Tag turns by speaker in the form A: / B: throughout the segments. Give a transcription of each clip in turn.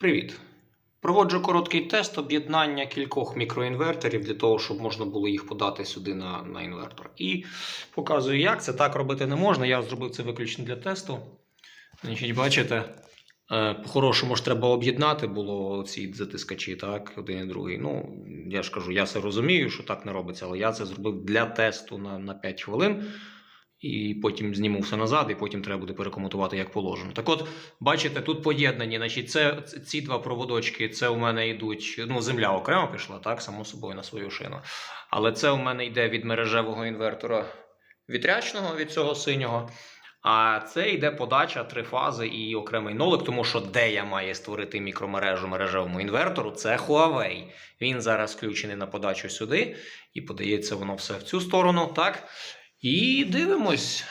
A: Привіт! Проводжу короткий тест об'єднання кількох мікроінверторів для того, щоб можна було їх подати сюди на, на інвертор. І показую, як це так робити не можна. Я зробив це виключно для тесту. Значить, бачите, е, по-хорошому ж треба об'єднати було ці затискачі, так, один і другий. Ну, я ж кажу, я це розумію, що так не робиться, але я це зробив для тесту на, на 5 хвилин. І потім зніму все назад, і потім треба буде перекомутувати як положено. Так от, бачите, тут поєднані. Значить, це ці два проводочки, це у мене йдуть. Ну, земля окремо пішла, так, само собою на свою шину. Але це у мене йде від мережевого інвертора вітрячного від цього синього. А це йде подача три фази і окремий нолик, тому що де я має створити мікромережу мережевому інвертору, це Huawei. Він зараз включений на подачу сюди, і подається воно все в цю сторону, так? І дивимось.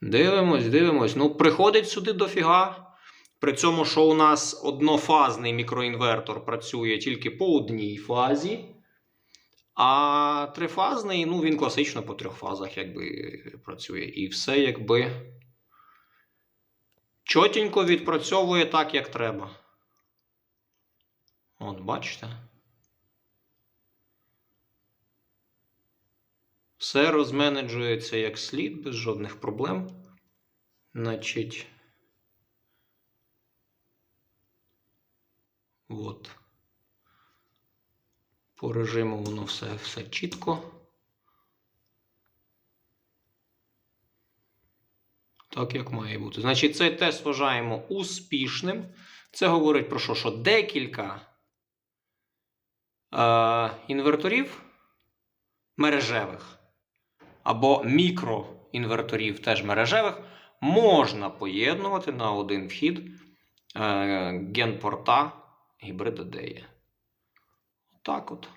A: Дивимось, дивимось. Ну, приходить сюди дофіга. При цьому, що у нас однофазний мікроінвертор працює тільки по одній фазі. А трифазний, ну, він класично по трьох фазах якби працює. І все якби чотенько відпрацьовує так, як треба. От, бачите? Все розменеджується як слід, без жодних проблем. Значить. От. По режиму воно все, все чітко. Так, як має бути. Значить, цей тест вважаємо успішним. Це говорить про що? Що декілька е, інверторів мережевих або мікроінверторів теж мережевих можна поєднувати на один вхід е, генпорта гібрида DE. Так от.